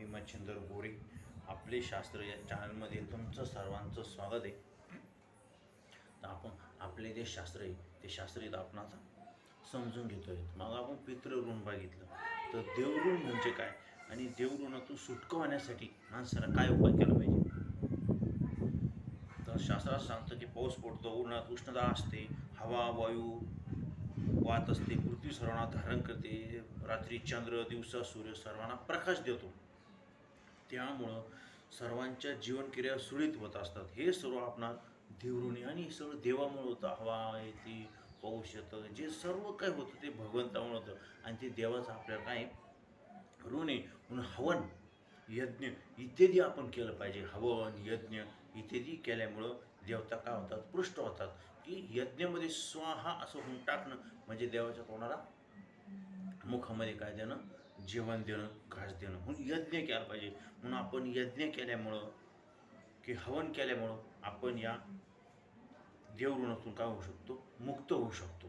मी मच्छिंदर गोरे आपले शास्त्र या चॅनलमध्ये तुमचं सर्वांचं स्वागत आहे. तर आपण आपले जे शास्त्र आहे ते शास्त्र आपणाचा समजून घेतो समजून घेतोय. मग आपण पितृऋण बघितलं. तर देवऋण म्हणजे काय? आणि देवऋणातून सुटकं होण्यासाठी माणसाला काय उपाय केला पाहिजे? तर शास्त्रात सांगतं की पाऊस पडतो उन्हात उष्णता असते हवा वायू वाहत असते पृथ्वी सर्वांना धारण करते रात्री चंद्र दिवसा सूर्य सर्वांना प्रकाश देतो. त्यामुळं सर्वांच्या जीवनक्रिया सुरळीत होत असतात. हे सर्व आपणास देवऋणी आणि हे सर्व देवामुळे होतं. हवा येते पाऊस येतं जे सर्व काय होतं ते भगवंतामुळे होतं. आणि ते देवाचं आपल्याला काय ऋण आहे. म्हणून हवन यज्ञ इत्यादी आपण केलं पाहिजे. हवन यज्ञ इत्यादी केल्यामुळं देवता काय होतात? पृष्ठ होतात. की यज्ञामध्ये स्वाहा असं होऊन टाकणं म्हणजे देवाच्या तोंडाला मुखामध्ये काय देणं? जेवण देणं घास देणं म्हणून यज्ञ केला पाहिजे. म्हणून आपण यज्ञ केल्यामुळं की हवन केल्यामुळं आपण या देवऋणातून काय होऊ शकतो? मुक्त होऊ शकतो.